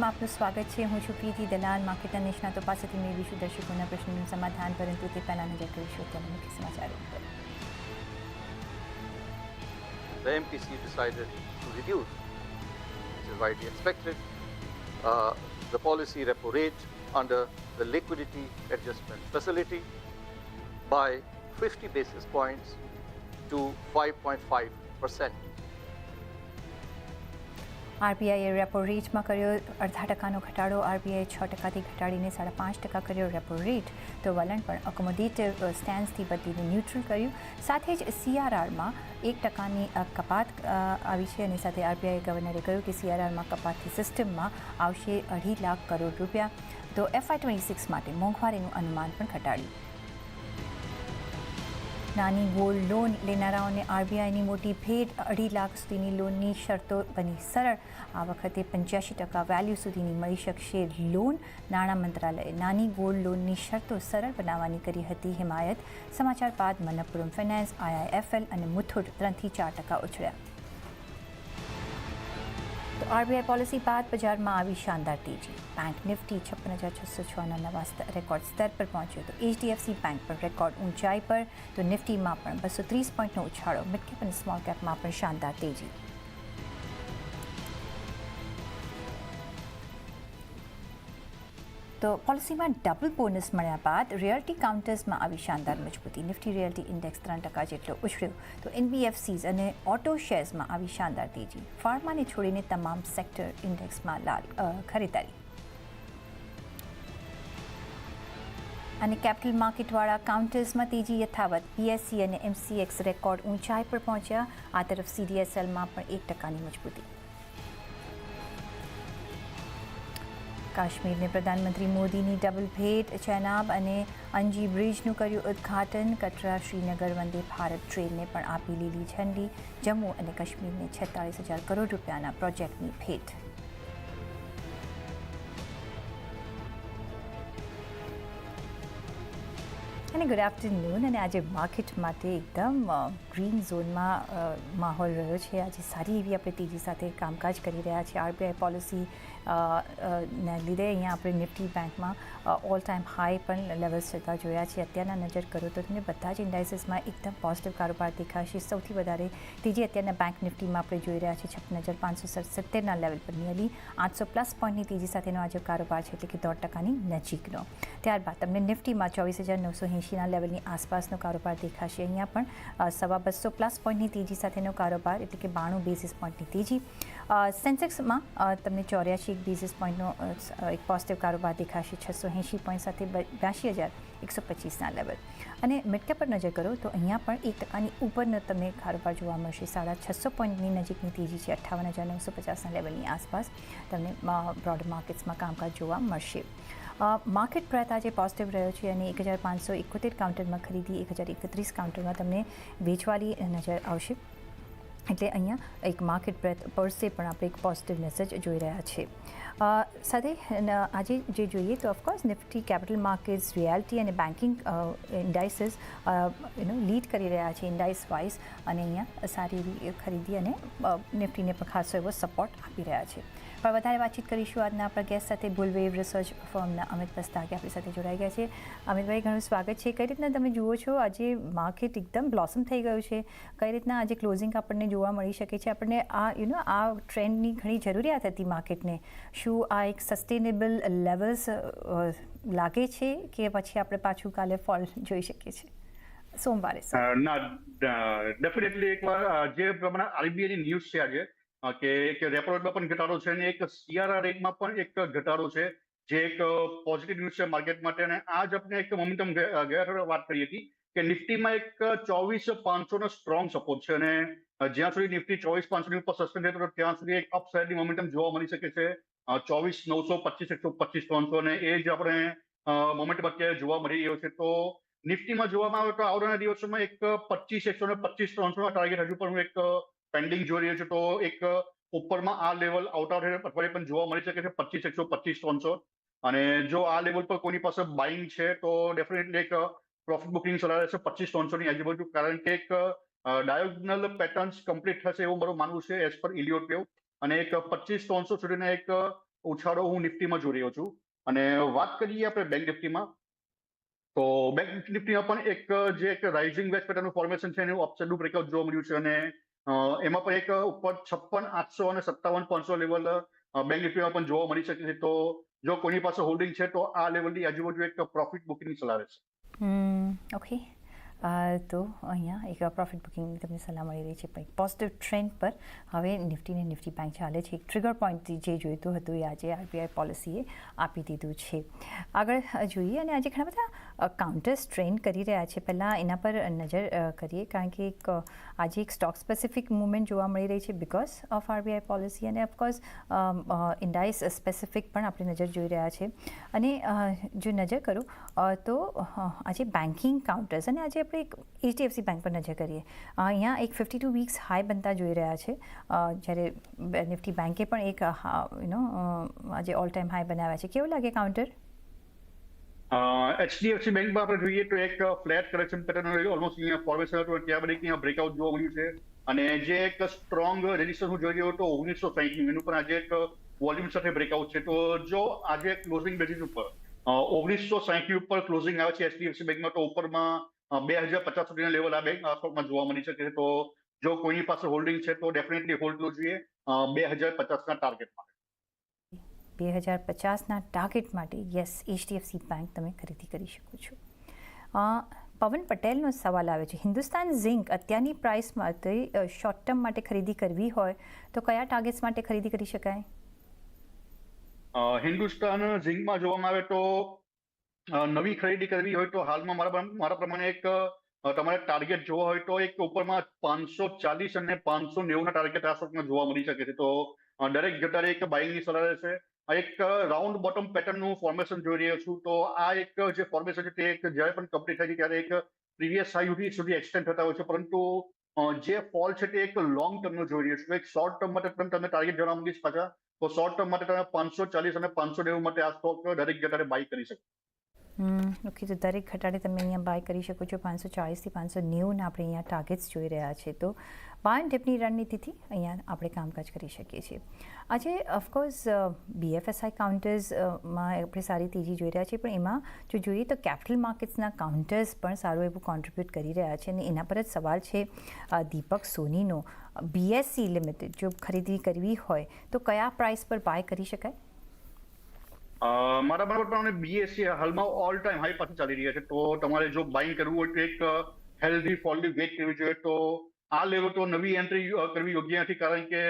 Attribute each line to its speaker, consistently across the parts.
Speaker 1: બુલેટિનમાં આપનું સ્વાગત છે હું છું પ્રીતિ દલાલ માર્કેટના નિષ્ણાતો પાસેથી મેળવીશું દર્શકોના પ્રશ્નોનું સમાધાન પરંતુ તે પહેલાં નજર કરીશું અત્યારના મુખ્ય સમાચારો ઉપર
Speaker 2: the MPC decided to reduce, which is widely expected, uh, the policy repo rate under the liquidity adjustment facility by 50 basis points to 5.5 percent.
Speaker 1: આરબીઆઈએ રેપો રેટમાં કર્યો, અડધા ટકાનો ઘટાડો. આરબીઆઈ છ ટકાથી ઘટાડીને સાડા પાંચ ટકા કર્યો રેપો રેટ. તો વલણ પણ અકોમોડેટિવ સ્ટેન્સથી બદલીને ન્યુટ્રલ કર્યું. સાથે જ સીઆરઆરમાં એક ટકાની કપાત આવી છે. અને સાથે આરબીઆઈ ગવર્નરે કહ્યું કે સીઆરઆરમાં કપાતથી સિસ્ટમમાં આવશે અઢી લાખ કરોડ રૂપિયા. તો એફઆઈ ટ્વેન્ટી સિક્સ માટે મોંઘવારીનું અનુમાન પણ ઘટાડ્યું. નાની ગોલ્ડ લોન લેનારાઓને આરબીઆઈની મોટી ભેટ, અઢી લાખ સુધીની લોનની શરતો બની સરળ. આ વખતે પંચ્યાસી ટકા વેલ્યુ સુધીની મળી શકશે લોન. નાણાં મંત્રાલયે નાની ગોલ્ડ લોનની શરતો સરળ બનાવવાની કરી હતી. હિમાયત સમાચાર બાદ મનપ્પુરમ ફાઇનાન્સ, આઈઆઈએફએલ અને મુથુટ ત્રણથી ચાર ટકા ઉછળ્યા. આરબીઆઈ પોલિસી બાદ બજારમાં આવી શાનદાર તેજી. બેંક નિફ્ટી છપ્પન હજાર છસો છના નવા રેકોર્ડ સ્તર પર પહોંચ્યો તો એચડીએફસી બેંક પર રેકોર્ડ ઊંચાઈ પર, તો નિફ્ટીમાં પણ બસો ત્રીસ પોઈન્ટનો ઉછાળો. મિડકેપ અને સ્મોલ કેપમાં પણ શાનદાર તેજી. તો પોલિસીમાં ડબલ બોનસ મળ્યા બાદ રિયલ્ટી કાઉન્ટર્સમાં આવી શાનદાર મજબૂતી. નિફ્ટી રિયલ્ટી ઇન્ડેક્સ ત્રણ ટકા જેટલો ઉછળ્યો. તો એનબીએફસીઝ અને ઓટો શેર્સમાં આવી શાનદાર તેજી. ફાર્માને છોડીને તમામ સેક્ટર ઇન્ડેક્સમાં લાલ ખરીદારી. અને કેપિટલ માર્કેટવાળા કાઉન્ટર્સમાં તેજી યથાવત. બીએસસી અને એમસીએક્સ રેકોર્ડ ઊંચાઈ પર પહોંચ્યા. આ તરફ સીડીએસએલમાં પણ એક ટકાની મજબૂતી. કાશ્મીરને પ્રધાનમંત્રી મોદીની ડબલ ભેટ, ચેનાબ અને અંજી બ્રિજનું કર્યું ઉદ્ઘાટન, કટરા શ્રીનગર વંદે ભારત ટ્રેનને પણ આપી લીલી ઝંડી, જમ્મુ અને કાશ્મીરને છેતાળીસ હજાર કરોડ રૂપિયાના પ્રોજેક્ટની ભેટ. અને ગુડ આફ્ટરનૂન અને આજે માર્કેટ માટે એકદમ ગ્રીન ઝોનમાં માહોલ રહ્યો છે. આજે સારી એવી આપણે તેજી સાથે કામકાજ કરી રહ્યા છીએ. આરબીઆઈ પોલિસી ને લીધે અહીંયા આપણે નિફ્ટી બેંકમાં ઓલ ટાઈમ હાઈ પણ લેવલ્સ જતા જોયા છે. અત્યારના નજર કરો તો તમને બધા જ ઇન્ડાઇસીસમાં એકદમ પોઝિટિવ કારોબાર દેખાશે. સૌથી વધારે તેજી અત્યારના બેંક નિફ્ટીમાં આપણે જોઈ રહ્યા છીએ. છપ્પન હજાર પાંચસો સત્તેરના લેવલ પર નિયરલી આઠસો પ્લસ પોઈન્ટની તેજી સાથેનો આજે કારોબાર છે. એટલે કે દોઢ ટકાની નજીકનો. ત્યારબાદ તમને નિફ્ટીમાં ચોવીસ હજાર નવસો એંશીના લેવલની આસપાસનો કારોબાર દેખાશે. અહીંયા પણ સવા બસો પ્લસ પોઈન્ટની તેજી સાથેનો કારોબાર, એટલે કે બાણું બેઝિસ પોઈન્ટની તેજી. સેન્સેક્સમાં તમને ચોર્યાસી બેઝિસ પોઈન્ટનો એક પોઝિટિવ કારોબાર દેખાશે, છસો એંશી પોઈન્ટ સાથે બ્યાસી હજાર એકસો પચીસના લેવલ. અને મિડકેપ પર નજર કરો, તો અહીંયા પણ એક ટકાની ઉપરનો તમને કારોબાર જોવા મળશે. સાડા છસો પોઈન્ટની નજીકની તેજી છે, અઠ્ઠાવન હજાર નવસો પચાસના લેવલની આસપાસ તમને બ્રોડ માર્કેટ્સમાં કામકાજ જોવા મળશે. માર્કેટ પ્રાત આજે પોઝિટિવ રહ્યો છે અને એક હજાર પાંચસો એકોતેર કાઉન્ટરમાં ખરીદી, એક હજાર એકત્રીસ કાઉન્ટરમાં તમને વેચવાલી નજર આવશે. એટલે અહીંયા એક માર્કેટ બ્રેથ પરસે પણ આપણે એક પોઝિટિવ મેસેજ જોઈ રહ્યા છે. સાથે આજે જે જોઈએ તો of course Nifty capital markets realty અને બેન્કિંગ ઇન્ડાઇસીસ યુનો લીડ કરી રહ્યા છે ઇન્ડાઇસ વાઇઝ અને અહીંયા સારી એવી ખરીદી અને નિફ્ટીને પણ ખાસો એવો સપોર્ટ આપી રહ્યા છે. પણ વધારે વાતચીત કરીશું આજના આપણા ગેસ્ટ સાથે બુલવેવ રિસર્ચ ફર્મના અમિત પસ્તાકી આપણી સાથે જોડાઈ ગયા છે. અમિતભાઈ, ઘણું સ્વાગત છે. કઈ રીતના તમે જુઓ છો? આજે માર્કેટ એકદમ બ્લોસમ થઈ ગયું છે. કઈ રીતના આજે ક્લોઝિંગ આપણને જોવા મળી શકે છે? આપણને આ યુ નો આ ટ્રેન્ડની ઘણી જરૂરિયાત હતી માર્કેટને શું આ એક સસ્ટેનેબલ લેવલ્સ લાગે છે કે પછી આપણે પાછું કાલે ફોલ જોઈ શકીએ છીએ? સોમવારે
Speaker 3: ના ડેફિનેટલી એકવાર જે પ્રમાણે આરબીઆઈની ન્યૂઝ છે આજે કે એક રેપો રેટમાં પણ ઘટાડો છે અને એક સીઆરઆર રેટમાં પણ એક ઘટાડો છે. જે એક પોઝિટિવ ન્યૂઝ છે માર્કેટ માટે અને આજ આપણે એક મોમેન્ટમ ગયા વાત કરી હતી કે નિફ્ટીમાં એક ચોવીસ પાંચસો નો સ્ટ્રોંગ સપોર્ટ છે અને જ્યાં સુધી નિફ્ટી ચોવીસ પાંચસો ની ઉપર સસ્ટેન તો ત્યાં સુધી એક અપસાઇડની મોમેન્ટમ જોવા મળી શકે છે. ચોવીસ નવસો પચીસ, એકસો પચીસ ત્રણસો અને એ જ આપણે મોમેન્ટમ અત્યારે જોવા મળી રહ્યો છે. તો નિફ્ટીમાં જોવામાં આવે તો આવનારા દિવસોમાં એક પચીસ, એકસો ને પચીસ ત્રણસો ટાર્ગેટ હજુ પણ એક પેન્ડિંગ જોઈ રહ્યો છું તો એક ઉપરમાં આ લેવલ આઉટ આઉટ અઠવાડિયે પણ જોવા મળી શકે છે, પચીસ એકસો પચીસ ત્રણસો. અને જો આ લેવલ પર કોઈની પાસે બાઇંગ છે, તો ડેફિનેટલી એક પ્રોફિટ બુકિંગ સલાહ રહેશે પચીસ ત્રણસોની આજુબાજુ. કારણ કે એક ડાયોગનલ પેટર્ન્સ કમ્પ્લીટ થશે એવું મારું માનવું છે એઝ પર ઇલિયોટ વેવ અને એક પચીસ ત્રણસો સુધીના એક ઉછાળો હું નિફ્ટીમાં જોઈ રહ્યો છું. અને વાત કરીએ આપણે બેંક નિફ્ટીમાં, તો બેંક નિફ્ટીમાં પણ એક જે એક રાઇઝિંગ વેચ પેટર્નનું ફોર્મેશન છે, એનું અપસાઇડનું બ્રેકઆઉટ જોવા મળ્યું છે. અને એમાં પણ એક ઉપર છપ્પન, આઠસો અને સત્તાવન, પાંચસો લેવલ બેંક નિફ્ટીમાં પણ જોવા મળી શકે છે. તો જો કોઈની પાસે હોલ્ડિંગ છે, તો આ લેવલની આજુબાજુ એક પ્રોફિટ બુકિંગ સલાહ છે
Speaker 1: ઓકે તો અહીંયા એક પ્રોફિટ બુકિંગની તમને સલાહ મળી રહી છે એક પોઝિટિવ ટ્રેન્ડ પર હવે નિફ્ટી ને નિફ્ટી બેંક ચાલે છે. એક ટ્રિગર પોઈન્ટ જે જોઈતું હતું એ આજે આરબીઆઈ પોલિસીએ આપી દીધું છે. આગળ જોઈએ અને આજે ઘણા બધા કાઉન્ટર્સ ટ્રેન્ડ કરી રહ્યા છે. પહેલાં એના પર નજર કરીએ કારણ કે એક આજે એક સ્ટોક સ્પેસિફિક મુવમેન્ટ જોવા મળી રહી છે બિકોઝ ઓફ આરબીઆઈ પોલિસી અને ઓફકોર્સ ઇન્ડાઇસ સ્પેસિફિક પણ આપણે નજર જોઈ રહ્યા છે. અને જો નજર કરું તો આજે બેન્કિંગ કાઉન્ટર્સ અને આજે આપણે એક એચડીએફસી બેંક પર નજર કરીએ. અહીંયા એક ફિફ્ટી ટુ વીક્સ હાઈ બનતા જોઈ રહ્યા છે. જ્યારે નિફ્ટી બેંકે પણ એક યુનો આજે ઓલ ટાઈમ હાઈ બનાવ્યા છે. કેવું લાગે કાઉન્ટર
Speaker 3: એચડીએફસી બેંકમાં આપણે જોઈએ તો એક ફ્લેટ કરેક્શન પેટર્ન ઓલમોસ્ટ અહીંયા ફોર્મેશન હતું ત્યાર બાદ અહીંયા બ્રેકઆઉટ જોવા મળ્યું છે. અને જે એક સ્ટ્રોંગ રેઝિસ્ટન્સ હું જોઈ રહ્યો હતો, ઓગણીસો સાહીઠ એનું પણ આજે એક વોલ્યુમ સાથે બ્રેકઆઉટ છે. તો જો આજે ક્લોઝિંગ બેસિસ ઉપર ઓગણીસો સાહીઠ ઉપર ક્લોઝિંગ આવે છે એચડીએફસી બેંકમાં તો ઉપરમાં બે હજાર પચાસ સુધીના લેવલ આ બેંક સ્ટોકમાં જોવા મળી શકે છે. તો જો કોઈની પાસે હોલ્ડિંગ છે તો ડેફિનેટલી હોલ્ડ કરવું જોઈએ. બે હજાર પચાસના ટાર્ગેટમાં
Speaker 1: બે હજાર પચાસના ટાર્ગેટ માટે યસ એચડીએફસી બેંક તમે ખરીદી કરી શકો છો. પવન પટેલનો સવાલ આવે છે. હિન્દુસ્તાન ઝિંક અત્યારની પ્રાઇસ માટે શોર્ટ ટર્મ માટે ખરીદી કરવી હોય તો કયા ટાર્ગેટ્સ માટે ખરીદી કરી શકાય?
Speaker 3: હિન્દુસ્તાન ઝિંકમાં જોવામાં આવે તો નવી ખરીદી કરવી હોય તો હાલમાં મારા મારા પ્રમાણે એક તમારે ટાર્ગેટ જોવા હોય તો એક ઉપરમાં પાંચસો ચાલીસ અને પાંચસો નેવુંના ટાર્ગેટ આ સ્ટોકમાં જોવા મળી શકે છે. તો દરેક ઘટાડે એક બાઇંગની સલાહ રહેશે. એક રાઉન્ડ બોટમ પેટર્નનું ફોર્મેશન જોઈ રહ્યો છું. તો આ એક જે ફોર્મેશન છે તે એક જ્યારે પણ કમ્પ્લીટ થાય છે ત્યારે એક પ્રીવિયસ હાઈ સુધી એક્સટેન્ડ થતા હોય છે. પરંતુ જે ફોલ છે તે એક લોંગ ટર્મનો જોઈ રહ્યો છું. એક શોર્ટ ટર્મ માટે પણ તમને ટાર્ગેટ જણાવ માંગીશ પાછા. તો શોર્ટ ટર્મ માટે તમે પાંચસો ચાલીસ અને પાંચસો નેવું માટે આ સ્ટોક દરેક જગ્યાએ બાય કરી શકો.
Speaker 1: ઓકે, તો દરેક ઘટાડે તમે અહીંયા બાય કરી શકો છો પાંચસો ચાળીસથી પાંચસો નેવુંના આપણે અહીંયા ટાર્ગેટ્સ જોઈ રહ્યા છે તો બાય ટિપની રણનીતિથી અહીંયા આપણે કામકાજ કરી શકીએ છીએ. આજે ઓફકોર્સ બીએફએસઆઈ કાઉન્ટર્સમાં આપણે સારી તેજી જોઈ રહ્યા છીએ, પણ એમાં જો જોઈએ તો કેપિટલ માર્કેટ્સના કાઉન્ટર્સ પણ સારું એવું કોન્ટ્રીબ્યુટ કરી રહ્યા છે અને એના પર જ સવાલ છે દીપક સોનીનો. બીએસસી લિમિટેડ જો ખરીદી કરવી હોય તો કયા પ્રાઇસ પર બાય કરી શકાય?
Speaker 3: મારા બરાબર પ્રમાણે બીએસસી હાલમાં ઓલ ટાઈમ હાઈ પાસે ચાલી રહ્યા છે. તો તમારે જો બાઇંગ કરવું હોય તો એક હેલ્ધી ફોલની વેટ કરવી જોઈએ. તો આ લેવલ તો નવી એન્ટ્રી કરવી યોગ્ય નથી. કારણ કે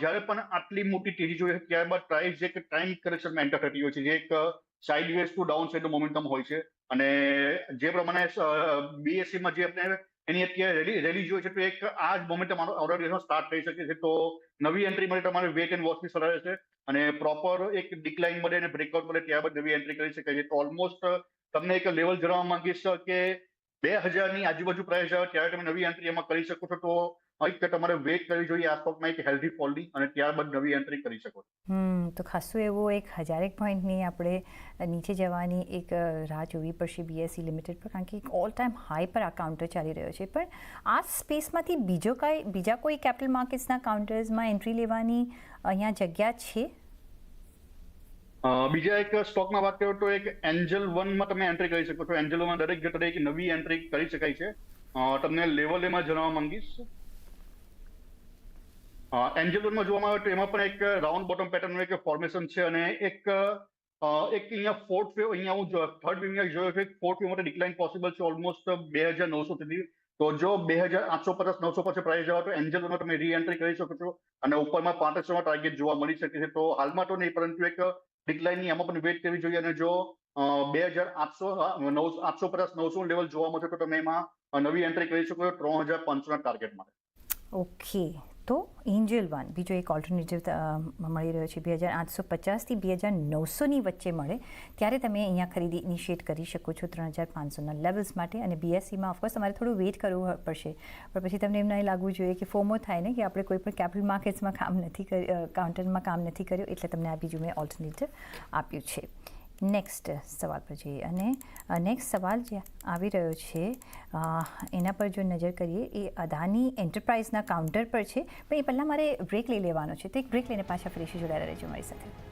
Speaker 3: જ્યારે પણ આટલી મોટી તેજી જોઈએ, ત્યારબાદ પ્રાઇસ એક ટાઈમ કરેક્શનમાં એન્ટર થતી હોય છે. જે એક sideways to downside momentum હોય છે. અને જે પ્રમાણે બીએસસીમાં જે આપણે એની અત્યારે રેલી રેલી જોઈએ છે તો એક આ જ મોમેન્ટમ ઓલરેડી સ્ટાર્ટ થઈ શકે છે. તો નવી એન્ટ્રી માટે તમારે વેટ એન્ડ વોચની સલાહ રહેશે. અને પ્રોપર એક ડિક્લાઇન મળે અને બ્રેકઆઉટ મળે ત્યારબાદ નવી એન્ટ્રી કરી શકાય છે. તો ઓલમોસ્ટ તમને એક લેવલ જણાવવા માંગીશ કે બે હજારની આજુબાજુ પ્રાઇસ આવે, ત્યારે તમે નવી એન્ટ્રી એમાં કરી શકો છો. તો એક તમારે વેટ કરવી જોઈએ આ સ્ટોકમાં એક હેલ્ધી ફોલની અને ત્યારબાદ નવી એન્ટ્રી કરી શકો
Speaker 1: હમ તો ખાસું એવો એક હજારેક પોઈન્ટની આપણે નીચે જવાની એક રાહ જોવી પડશે બીએસસી લિમિટેડ પર કારણ કે એક ઓલ ટાઈમ હાઈ પર આ કાઉન્ટર ચાલી રહ્યો છે. પણ આ સ્પેસમાંથી બીજો કાંઈ બીજા કોઈ કેપિટલ માર્કેટ્સના કાઉન્ટર્સમાં એન્ટ્રી લેવાની અહીંયા જગ્યા છે?
Speaker 3: બીજા એક સ્ટોકમાં વાત કરો તો એક એન્જલ વનમાં તમે એન્ટ્રી કરી શકો છો. એન્જલ વનમાં દરેક ઘટડે એક નવી એન્ટ્રી કરી શકાય છે. તમને લેવલ એમાં જણાવવા માંગીશ. એન્જલ વનમાં જોવામાં આવે તો એમાં પણ એક રાઉન્ડ બોટમ પેટર્નનું એક ફોર્મેશન છે અને એક એક અહીંયા ફોર્થ વેવ અહીંયા હું થર્ડ વેવ જોયો છે ફોર્થ વેવ માટે ડિક્લાઇન પોસિબલ છે ઓલમોસ્ટ બે હજાર નવસો સુધી. તો જો બે હજાર આઠસો પચાસ, નવસો પછી પ્રાઇસ જવા તો એન્જલ વનમાં તમે રી એન્ટ્રી કરી શકો છો અને ઉપરમાં પાંત્રીસોમાં ટાર્ગેટ જોવા મળી શકે છે. તો હાલમાં તો નહીં, પરંતુ એક ડિક્લાઇનની એમાં પણ વેટ કરવી જોઈએ અને જો બે હજાર આઠસો નવ આઠસો પચાસ, નવસો લેવલ જોવા મળશે તો તમે એમાં નવી એન્ટ્રી કરી શકો છો, ત્રણ હજાર પાંચસોના ટાર્ગેટ માટે.
Speaker 1: ઓકે તો એન્જલ વન. બીજો એક ઓલ્ટરનેટિવ મળી રહ્યો છે બે હજાર આઠસો પચાસથી બે હજાર નવસોની વચ્ચે મળે, ત્યારે તમે અહીંયા ખરીદી ઇનિશિએટ કરી શકો છો ત્રણ હજાર પાંચસોના લેવલ્સ માટે અને બીએસસીમાં ઓફકોર્સ તમારે થોડું વેઇટ કરવું પડશે. પણ પછી તમને એમ નહીં લાગવું જોઈએ કે ફોમો થાય ને, કે આપણે કોઈ પણ કેપિટલ માર્કેટ્સમાં કામ નથી કરી કાઉન્ટરમાં કામ નથી કર્યું, એટલે તમને આ બીજું મેં ઓલ્ટરનેટિવ આપ્યું છે. નેક્સ્ટ સવાલ પર જઈએ. અને નેક્સ્ટ સવાલ જે આવી રહ્યો છે એના પર જો નજર કરીએ, એ અદાની એન્ટરપ્રાઇઝના કાઉન્ટર પર છે. પણ એ પહેલાં મારે બ્રેક લઈ લેવાનો છે. તો એક બ્રેક લઈને પાછા ફરીથી જોડાયેલા રહેજો મારી સાથે.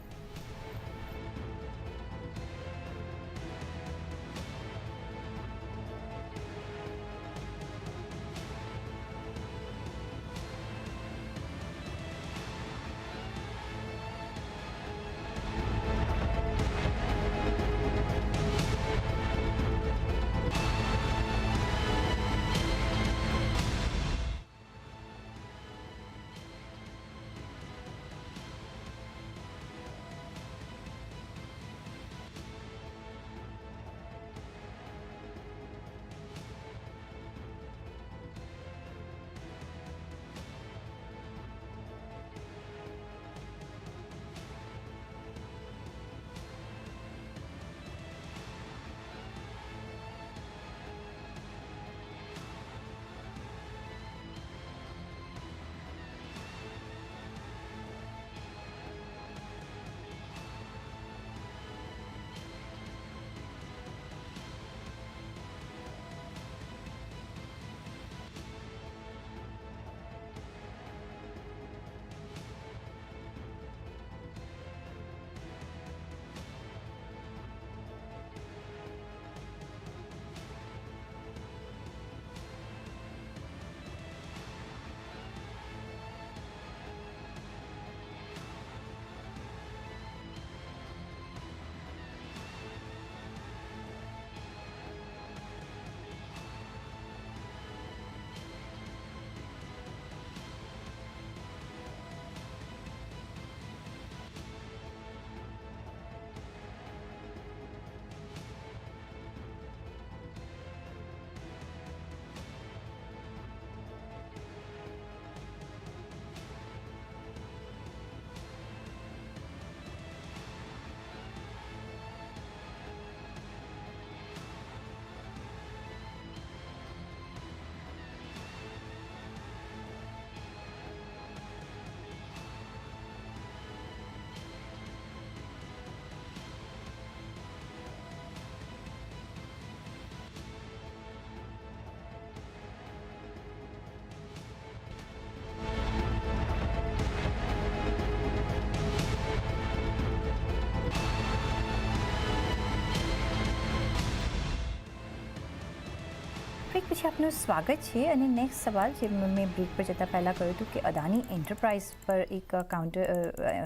Speaker 1: પછી આપનું સ્વાગત છે અને નેક્સ્ટ સવાલ જે મેં બ્રેક પર જતાં પહેલાં કહ્યું હતું કે અદાની એન્ટરપ્રાઇઝ પર એક કાઉન્ટર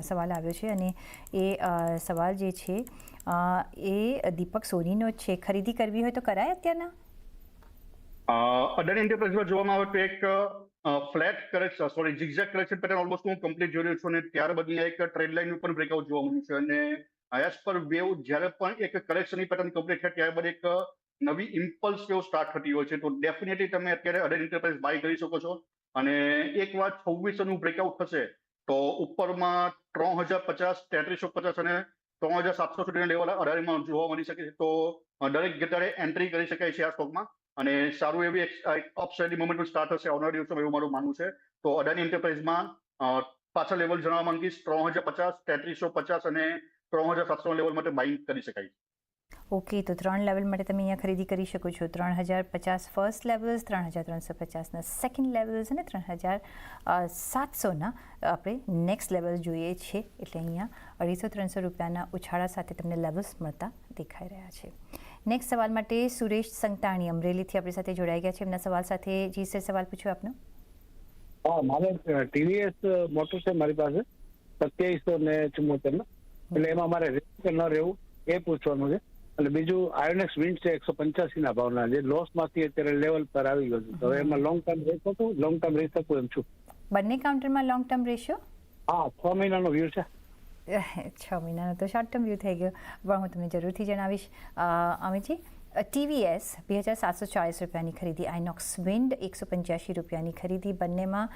Speaker 1: સવાલ આવ્યો છે અને એ સવાલ જે છે એ દીપક સોનીનો છે. ખરીદી કરવી હોય તો કરાય અત્યારના?
Speaker 3: અદાની એન્ટરપ્રાઇઝ એન્ટરપ્રાઇઝમાં જોવામાં આવે તો એક ફ્લેટ કરેક્શન સોરી ઝિગઝેક છે પેટર્ન ઓલમોસ્ટ હું કમ્પ્લીટ જોઈ રહ્યો છું અને ત્યારબાદ અહીંયા એક ટ્રેડ લાઇન ઉપર બ્રેકઆઉટ જોવા મળ્યું છે. અને એઝ પર વેવ જ્યારે પણ એક કરેક્શનની પેટર્ન કમ્પ્લીટ થાય, ત્યારબાદ એક નવી ઇમ્પલ્સ વેવ સ્ટાર્ટ થતી હોય છે, તો ડેફિનેટલી તમે અત્યારે અદાણી એન્ટરપ્રાઇઝ બાય કરી શકો છો. અને એક વાર છવ્વીસોનું બ્રેકઆઉટ થશે, તો ઉપરમાં ત્રણ હજાર પચાસ, તેત્રીસો પચાસ અને ત્રણ હજાર સાતસો સુધીના લેવલ અડાણીમાં જોવા મળી શકે છે. તો દરેક જગ્યાએ એન્ટ્રી કરી શકાય છે આ સ્ટોકમાં અને સારું એવી અપસાઇડની મોમેન્ટમ સ્ટાર્ટ થશે આવનારા દિવસોમાં એવું મારું માનવું છે. તો અદાની એન્ટરપ્રાઇઝમાં પાછા લેવલ જણાવવા માંગીશ, ત્રણ હજાર પચાસ, તેત્રીસો પચાસ અને ત્રણ હજાર સાતસો લેવલ માટે બાઇંગ કરી શકાય
Speaker 1: ઓકે તો ત્રણ લેવલ માટે તમે અહીંયા ખરીદી કરી શકો છો. ત્રણ હજાર પચાસ ફર્સ્ટ લેવલ્સ ત્રણ હજાર ત્રણસો પચાસના સેકન્ડ લેવલ્સ અને ત્રણ હજાર સાતસોના આપણે નેક્સ્ટ લેવલ જોઈએ છે. એટલે અહીંયા અઢીસો ત્રણસો રૂપિયાના ઉછાળા સાથે તમને લેવલ્સ મળતા દેખાઈ રહ્યા છે. નેક્સ્ટ સવાલ માટે સુરેશ સંતાણી અમરેલીથી આપણી સાથે જોડાઈ ગયા છે. એમના સવાલ સાથે જી સર સવાલ પૂછ્યો આપનો.
Speaker 4: હા મારે ટીવીએસ મોટર છે મારી પાસે. સત્યાવીસો ને ચુમ્મોતેર એટલે એમાં મારે રહેવું કે ન રહેવું એ પૂછવાનું છે. અને બીજું આયોનેક્સ વિન્ડ છે એકસો પંચ્યાસી ના ભાવના જે લોસમાંથી અત્યારે લેવલ પર આવી ગયો છે. હવે એમાં લોંગ ટર્મ રહી શકું લોંગ ટર્મ રહી શકું એમ છું.
Speaker 1: બંને કાઉન્ટરમાં લોંગ ટર્મ રેશિયો
Speaker 4: હા છ મહિનાનો વ્યૂ છે.
Speaker 1: છ મહિનાનો તો શોર્ટ ટર્મ વ્યૂ થઈ ગયો. પણ હું તમને જરૂરથી જણાવીશ. અમિતજી ટીવીએસ બે હજાર સાતસો ચાલીસ રૂપિયાની ખરીદી આઇનોક્સ વિન્ડ એકસો પંચ્યાસી રૂપિયાની ખરીદી. બંનેમાં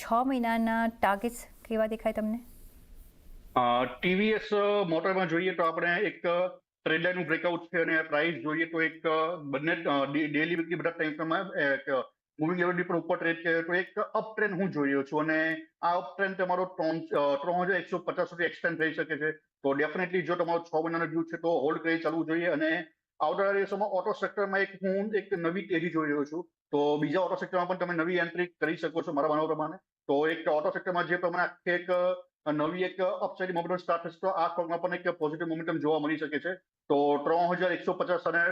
Speaker 1: છ મહિનાના ટાર્ગેટ્સ કેવા દેખાય તમને?
Speaker 3: ટીવીએસ મોટરમાં જોઈએ તો આપણે એક ટ્રેડ લાઇનનું બ્રેકઆઉટ છે અને પ્રાઇસ જોઈએ તો એક બંને ડેલી વીકલી બધા ટાઈમ ફ્રેમમાં મૂવિંગ લેવલ પર ઉપર ટ્રેડ છે. તો એક અપ ટ્રેન્ડ હું જોઈ રહ્યો છું અને આ અપ ટ્રેન્ડ તમારો ત્રણ ત્રણ હજાર એકસો પચાસ સુધી એક્સટેન્ડ થઈ શકે છે. તો ડેફિનેટલી જો તમારો છ મહિનાનો વ્યૂ છે તો હોલ્ડ કરી ચાલવું જોઈએ અને આવનારા દિવસોમાં ઓટો સેક્ટરમાં એક હું એક નવી તેજી જોઈ રહ્યો છું. તો બીજા ઓટો સેક્ટરમાં પણ તમે નવી એન્ટ્રી કરી શકો છો મારા માનવા પ્રમાણે. તો એક ઓટો સેક્ટરમાં જે પ્રમાણે આખી એક નવી એક અપસાઇડ મોમેન્ટમ સ્ટાર્ટ થશે. તો આ સ્ટોકમાં પણ એક પોઝિટિવ મોમેન્ટમ જોવા મળી શકે છે. તો ત્રણ હજાર એકસો પચાસ અને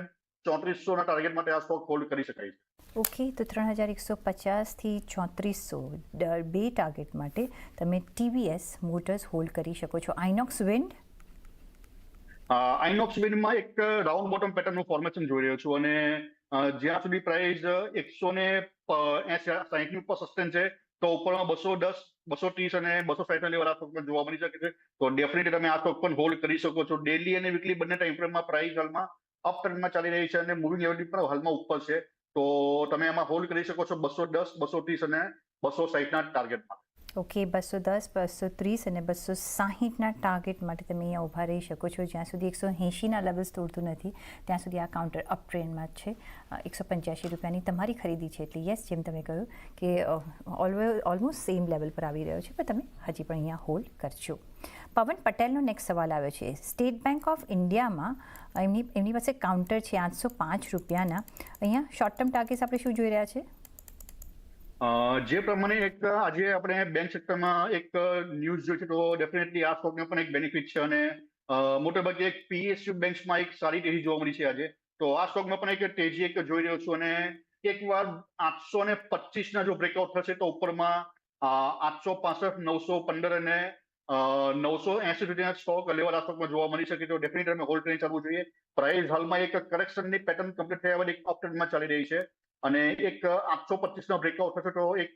Speaker 3: ચોત્રીસોના ટાર્ગેટ માટે આ સ્ટોક હોલ્ડ કરી શકાય છે.
Speaker 1: ઓકે તો ત્રણ હજાર એકસો પચાસથી ચોત્રીસો બે ટાર્ગેટ માટે તમે ટીવીએસ મોટર્સ હોલ્ડ કરી શકો છો. આઇનોક્સ વિન્ડ
Speaker 3: આઇનોક્સ વિન્ડમાં એક રાઉન્ડ બોટમ પેટર્નનું ફોર્મેશન જોઈ રહ્યો છું અને જ્યાં સુધી પ્રાઇસ એકસો ને સાહીઠની ઉપર સસ્ટેન છે તો ઉપરમાં બસો દસ, બસો ત્રીસ અને બસો સાઠ લેવલ આ સ્ટોકમાં જોવા મળી શકે છે. તો ડેફિનેટલી તમે આ સ્ટોક પણ હોલ્ડ કરી શકો છો. ડેલી અને વીકલી બંને ટાઈમ ફ્રેમમાં પ્રાઇસ હાલમાં અપ ટ્રેન્ડમાં ચાલી રહી છે અને મૂવિંગ લેવલ પણ હાલમાં ઉપર છે. તો તમે એમાં હોલ્ડ કરી શકો છો બસો દસ, બસો ત્રીસ અને બસો સાઠના ટાર્ગેટમાં
Speaker 1: ઓકે, બસો દસ, બસો ત્રીસ અને બસો સાહીઠના ટાર્ગેટ માટે તમે અહીંયા ઊભા રહી શકો છો. જ્યાં સુધી એકસો એંશીના લેવલ્સ તોડતું નથી, ત્યાં સુધી આ કાઉન્ટર અપ ટ્રેન્ડમાં જ છે. એકસો પંચ્યાસી રૂપિયાની તમારી ખરીદી છે. એટલે યસ જેમ તમે કહ્યું કે ઓલમોસ્ટ સેમ લેવલ પર આવી રહ્યો છે, પણ તમે હજી પણ અહીંયા હોલ્ડ કરજો. પવન પટેલનો નેક્સ્ટ સવાલ આવ્યો છે. સ્ટેટ બેંક ઓફ ઇન્ડિયામાં એમની એમની પાસે કાઉન્ટર છે આઠસો પાંચ રૂપિયાના. અહીંયા શોર્ટ ટર્મ ટાર્ગેટ્સ આપણે શું જોઈ રહ્યા છે?
Speaker 3: જે પ્રમાણે એક આજે આપણે બેંક સેક્ટરમાં એક ન્યૂઝ જોઈ છે, તો ડેફિનેટલી આ સ્ટોકને પણ એક બેનિફિટ છે અને મોટાભાગે એક પીએસયુ બેંક્સમાં એક સારી તેજી જોવા મળી છે આજે. તો આ સ્ટોકમાં પણ એક તેજી એક જોઈ રહ્યો છું અને એકવાર આઠસો ને પચીસના જો બ્રેકઆઉટ થશે, તો ઉપરમાં આઠસો પાસઠ, નવસો પંદર અને નવસો એસી સુધીના સ્ટોક લેવલ આ સ્ટોકમાં જોવા મળી શકે. તો ડેફિનેટ અમે હોલ્ડ ટ્રેન ચાલવું જોઈએ. પ્રાઇસ હાલમાં એક કરેક્શનની પેટર્ન કમ્પ્લીટ થયા બાદ એક અપટ્રેન્ડમાં ચાલી રહી છે. અને એક આઠસો પચીસનો બ્રેકઆઉટ થશે તો એક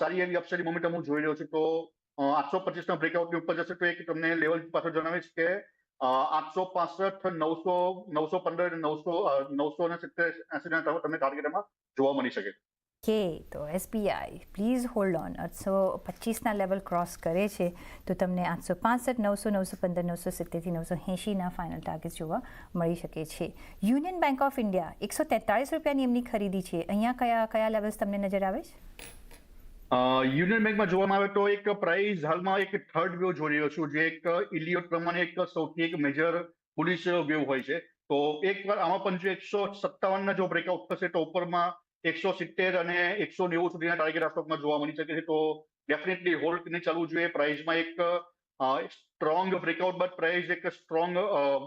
Speaker 3: સારી એવી અપસરી મોમેન્ટમ હું જોઈ રહ્યો છું. તો આઠસો પચીસના બ્રેકઆઉટની ઉપર જશે તો એક તમને લેવલ પાછળ જણાવીશ કે આઠસો પાસઠ, નવસો નવસો પંદર, નવસો નવસો ને સિત્તેર એસીના તમને ટાર્ગેટ એમાં જોવા મળી શકે.
Speaker 1: કે તો એસબીઆઈ પ્લીઝ હોલ્ડ ઓન આઠસો પચીસના લેવલ ક્રોસ કરે છે, તો તમને આઠસો પાસઠ, નવસો નવસો પંદર, નવસો સિત્તેરથી નવસો એંશીના ફાઇનલ ટાર્ગેટ જોવા મળી શકે છે. યુનિયન બેંક ઓફ ઇન્ડિયા એકસો તેતાળીસ રૂપિયાની એમની ખરીદી છે. અહીંયા કયા કયા લેવલ્સ તમને નજર આવે છે?
Speaker 3: યુનિયન બેંકમાં જોવામાં આવે તો એક પ્રાઇસ હાલમાં એક થર્ડ વેવ જોઈ રહ્યો છું, જે એક ઇલિયોટ પ્રમાણે એક સૌથી એક મેજર બુલિશ વેવ હોય છે. તો એક વાર આમાં પણ જો એકસો સત્તાવનના જો બ્રેકઆઉટ થશે, તો ઉપરમાં એકસો સિત્તેર અને એકસો નેવું સુધીના ટાર્ગેટ આ સ્ટોકમાં જોવા મળી શકે છે. તો ડેફિનેટલી હોલ્ડ ને ચાલવું જોઈએ. પ્રાઇઝમાં એક સ્ટ્રોંગ બ્રેકઆઉટ બાદ પ્રાઇઝ એક સ્ટ્રોંગ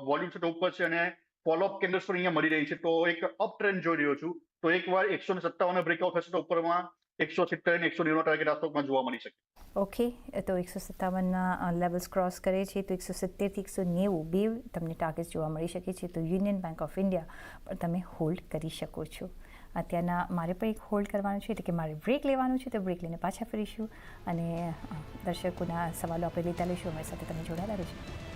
Speaker 3: વોલ્યુમ સેટ ઉપર છે અને ફોલોઅપ કેન્ડલ્સ પણ અહીંયા મળી રહી છે. તો એક અપ ટ્રેન્ડ જોઈ રહ્યો છું. તો એકવાર એકસો ને સત્તાવન બ્રેકઆઉટ થશે તો ઉપરમાં એકસો સિત્તેર અને એકસો નેવું ટાર્ગેટ આ સ્ટોકમાં જોવા મળી શકે.
Speaker 1: ઓકે તો એકસો સત્તાવનના લેવલ્સ ક્રોસ કરે છે. તો એકસો સિત્તેરથી એકસો નેવું બે તમને ટાર્ગેટ જોવા મળી શકે છે. તો યુનિયન બેંક ઓફ ઇન્ડિયા પણ તમે હોલ્ડ કરી શકો છો. અત્યારના મારે પણ એક હોલ્ડ કરવાનું છે એટલે કે મારે બ્રેક લેવાનું છે તો બ્રેક લઈને પાછા ફરીશું. અને દર્શકોના સવાલો આપણે લેતા લઈશું. અમારી સાથે તમે જોડાયેલા રહેજો.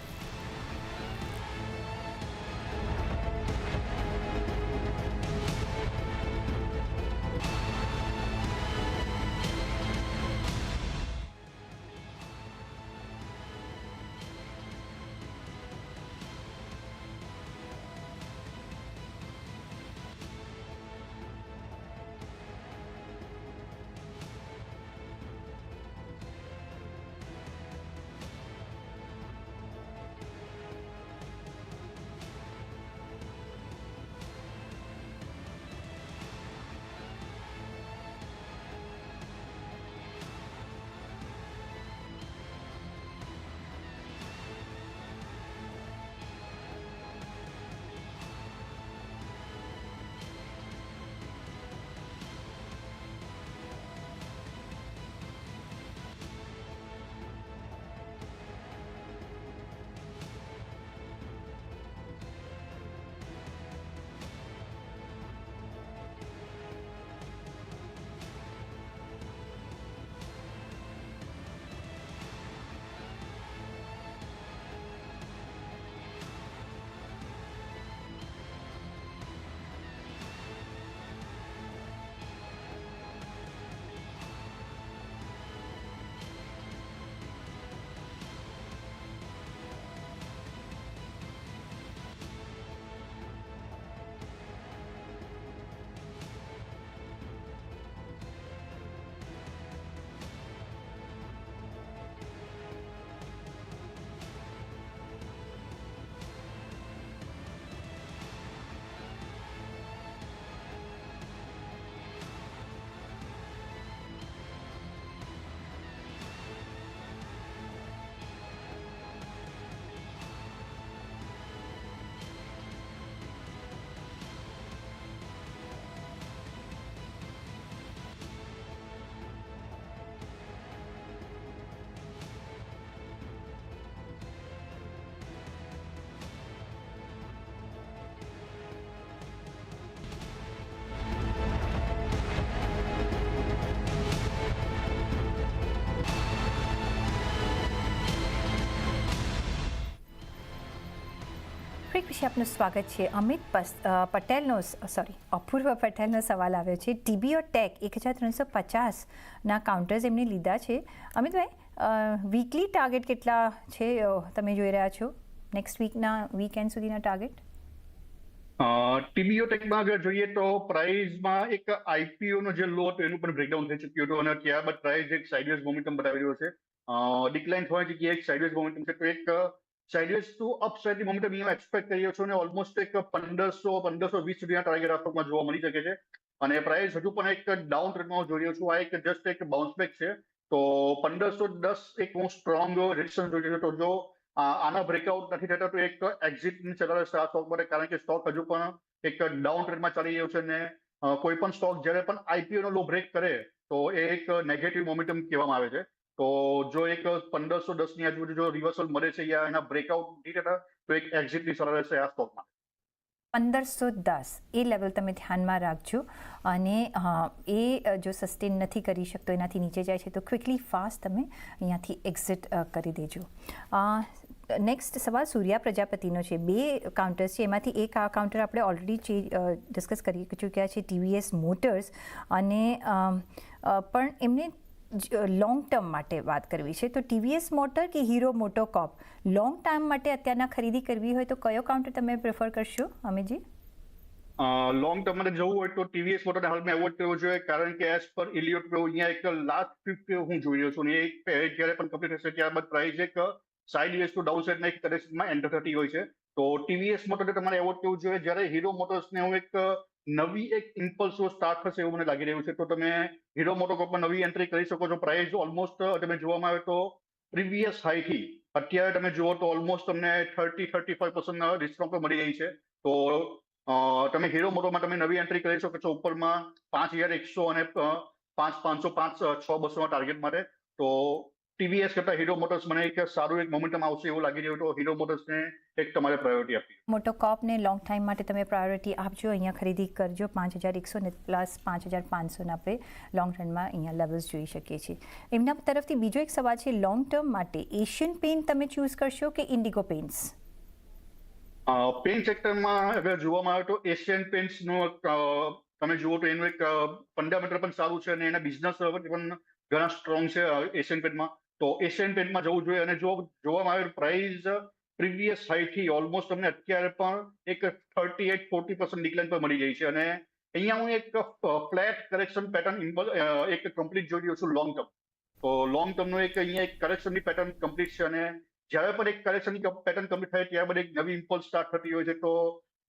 Speaker 1: બ્રેક વિશે આપનું સ્વાગત છે. અમિત પટેલનો સોરી અપૂર્વ પટેલનો સવાલ આવ્યો છે. ટીબીઓ ટેક એક હજાર ત્રણસો પચાસના કાઉન્ટર્સ એમને લીધા છે. અમિતભાઈ વીકલી ટાર્ગેટ કેટલા છે તમે જોઈ રહ્યા છો? નેક્સ્ટ વીકના વીકેન્ડ સુધીના ટાર્ગેટ
Speaker 3: ટીબીઓ ટેકમાં અગર જોઈએ તો પ્રાઇઝમાં એક આઈપીઓનો જે લો હતો એનું પણ બ્રેકડાઉન થઈ ચૂક્યું હતું અને ત્યારબાદ પ્રાઇઝ એક સાઇડવેઝ મોમેન્ટમ બતાવી રહ્યો છે. ડિક્લાઇન થવાની જગ્યાએ એક સાઇડવેઝ મોમેન્ટમ છે. તો એક સાઇડવેઝ ટુ અપ સાઇડની મોમેન્ટમ અહીંયા એક્સપેક્ટ કરી રહ્યો છું અને ઓલમોસ્ટ એક પંદરસો પંદરસો વીસ સુધીના ટાર્ગેટ આસપાસમાં જોવા મળી શકે છે. અને પ્રાઇસ હજુ પણ એક ડાઉન ટ્રેન્ડમાં જોઈ રહ્યો છું. આ એક જસ્ટ એક બાઉન્સ બેક છે. તો પંદરસો દસ એક હું સ્ટ્રોંગ રેઝિસ્ટન્સ જોઈ રહ્યો તો જો આના બ્રેકઆઉટ નથી થતા તો એક એક્ઝિટ ચલાવે આ સ્ટોક માટે. કારણ કે સ્ટોક હજુ પણ એક ડાઉન ટ્રેન્ડમાં ચાલી રહ્યો છે અને કોઈ પણ સ્ટોક જ્યારે પણ આઈપીઓ નો લો બ્રેક કરે, તો એ એક નેગેટિવ મોમેન્ટમ કહેવામાં આવે છે. તો જો એક પંદરસો દસની આજુબાજુ જો રિવર્સલ મળે છે યા એના બ્રેકઆઉટ નથી થતા તો એક એક્ઝિટની સરળ રહેશે આ સ્ટોકમાં
Speaker 1: પંદરસો દસ, એ લેવલ તમે ધ્યાનમાં રાખજો. અને એ જો સસ્ટેન નથી કરી શકતો, એનાથી નીચે જાય છે, તો ક્વિકલી ફાસ્ટ તમે અહીંયાથી એક્ઝિટ કરી દેજો. નેક્સ્ટ સવાલ સૂર્યા પ્રજાપતિનો છે. બે કાઉન્ટર્સ છે, એમાંથી એક આ કાઉન્ટર આપણે ઓલરેડી ડિસ્કસ કરી ચૂક્યા છે ટીવીએસ મોટર્સ અને પણ એમને લોંગ ટર્મ માટે વાત કરવી છે. તો ટીવીએસ મોટર કે હીરો મોટોકોપ લોંગ ટર્મ માટે અત્યારના ખરીદી કરવી હોય તો કયો કાઉન્ટર તમે પ્રેફર કરશો અમિતજી
Speaker 3: લોંગ ટર્મ માટે જવું હોય તો ટીવીએસ મોટરને હાલમાં એવોર્ડ કરવો જોઈએ, કારણ કે એઝ પર ઇલિયોટ પ્રો અહીંયા એક લાસ્ટ ફિફ્ટ હું જોઈ રહ્યો છું. અને એક જ્યારે પણ કમ્પ્લીટ થશે ત્યારબાદ પ્રાઇસ એક સાઇડ વેસ ટુ ડાઉન સાઇડના એક કરેક્શનમાં એન્ટર થતી હોય છે. તો ટીવીએસ મોટરને તમારે એવોર્ડ કરવું જોઈએ. જ્યારે હીરો મોટર્સને હું એક નવી એક ઇમ્પલ્સ સ્ટાર્ટ થશે એવું મને લાગી રહ્યું છે. તો તમે હીરો મોટોકોપમાં નવી એન્ટ્રી કરી શકો છો. પ્રાઇસ ઓલમોસ્ટ તમે જોવામાં આવે તો પ્રીવિયસ હાઈથી અત્યારે તમે જુઓ તો ઓલમોસ્ટ તમને thirty thirty five percent discount મળી રહી છે. તો તમે હીરો મોટોમાં તમે નવી એન્ટ્રી કરી શકો છો ઉપરમાં પાંચ હજાર એકસો અને પાંચ, પાંચસો પાંચ છ બસોના ટાર્ગેટ માટે. તો ટીવીએસ કરતા હીરો મોટર્સ મને એક સારું એક મોમેન્ટમ આવશે એવું લાગી રહ્યું તો હીરો મોટર્સને એક તમારે પ્રાયોરિટી આપવી.
Speaker 1: મોટો કોપને લોંગ ટાઈમ માટે તમે પ્રાયોરિટી આપજો અહીંયા ખરીદી કરજો. પાંચ હજાર એકસો ને પ્લસ પાંચ હજાર પાંચસોના આપણે લોંગ રનમાં અહીંયા લેવલ્સ જોઈ શકીએ છીએ. એમના તરફથી બીજો એક સવાલ છે લોંગ ટર્મ માટે એશિયન પેન્ટ તમે ચૂઝ કરશો કે ઇન્ડિગો પેન્ટ્સ
Speaker 3: પેન્ટ સેક્ટરમાં અગર જોવામાં આવે તો એશિયન પેન્ટ્સનું તમે જુઓ તો એનું એક ફંડામેન્ટલ પણ સારું છે અને એના બિઝનેસ પણ ઘણા સ્ટ્રોંગ છે એશિયન પેન્ટમાં તો એશિયન પેન્ટમાં જવું જોઈએ અને જો જોવામાં આવે પ્રાઇસ પ્રીવિયસ હાઈથી ઓલમોસ્ટ તમને અત્યારે પણ એક thirty eight forty percent decline પર મળી જાય છે. અને અહીંયા હું એક ફ્લેટ કરેક્શન પેટર્ન એક કમ્પ્લીટ જોઈ રહ્યો છું લોંગ ટર્મ તો લોંગ ટર્મનું એક અહીંયા એક કરેક્શનની પેટર્ન કમ્પ્લીટ છે અને જ્યારે પણ એક કરેક્શનની પેટર્ન કમ્પ્લીટ થાય ત્યારબાદ એક નવી ઇમ્પલ્સ સ્ટાર્ટ થતી હોય છે. તો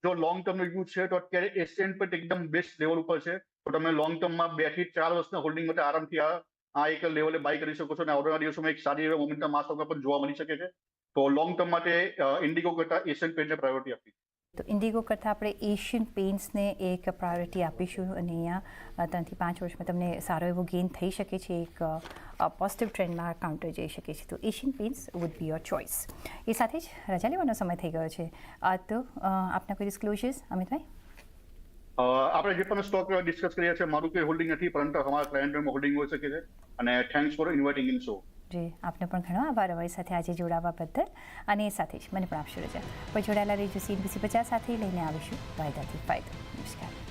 Speaker 3: જો લોંગ ટર્મનો યુઝ છે તો અત્યારે એશિયન પેન્ટ એકદમ બેસ્ટ લેવલ ઉપર છે. તો તમે લોંગ ટર્મમાં બેથી ચાર વર્ષના હોલ્ડિંગ માટે આરામથી આ આ એક લેવલે બાય કરી શકો છો અને આવનારા દિવસોમાં એક સારી એવી મોમેન્ટમ આ સ્ટોકમાં પણ જોવા મળી શકે છે. તો લોંગ ટર્મ માટે ઇન્ડિગો કરતા એશિયન પેન્ટને પ્રાયોરિટી આપી
Speaker 1: તો ઇન્ડિગો કરતાં આપણે એશિયન પેન્ટ્સને એક પ્રાયોરિટી આપીશું અને અહીંયા ત્રણથી પાંચ વર્ષમાં તમને સારો એવો ગેઇન થઈ શકે છે, એક પોઝિટિવ ટ્રેન્ડમાં કાઉન્ટર જઈ શકે છે. તો Asian paints would be your choice એ સાથે જ રજા લેવાનો સમય થઈ ગયો છે. તો આપના કોઈ ડિસ્ક્લોઝર્સ અમિતભાઈ?
Speaker 3: આપણે જે પણ સ્ટોક ડિસ્કસ કર્યા છે મારું કોઈ હોલ્ડિંગ નથી, પરંતુ અમારા ક્લાયન્ટમાં હોલ્ડિંગ હોઈ શકે છે. અને thanks for inviting in show
Speaker 1: ji, આપને પણ ઘણો આભાર. અમારી સાથે આજે જોડાવા બદલ. અને એ સાથે જ મને પણ આપશો રજા પણ જોડાયેલા રહીશું સીએનબીસી પચાસ સાથે. લઈને આવીશું વાયદાથી ફાયદો. નમસ્કાર.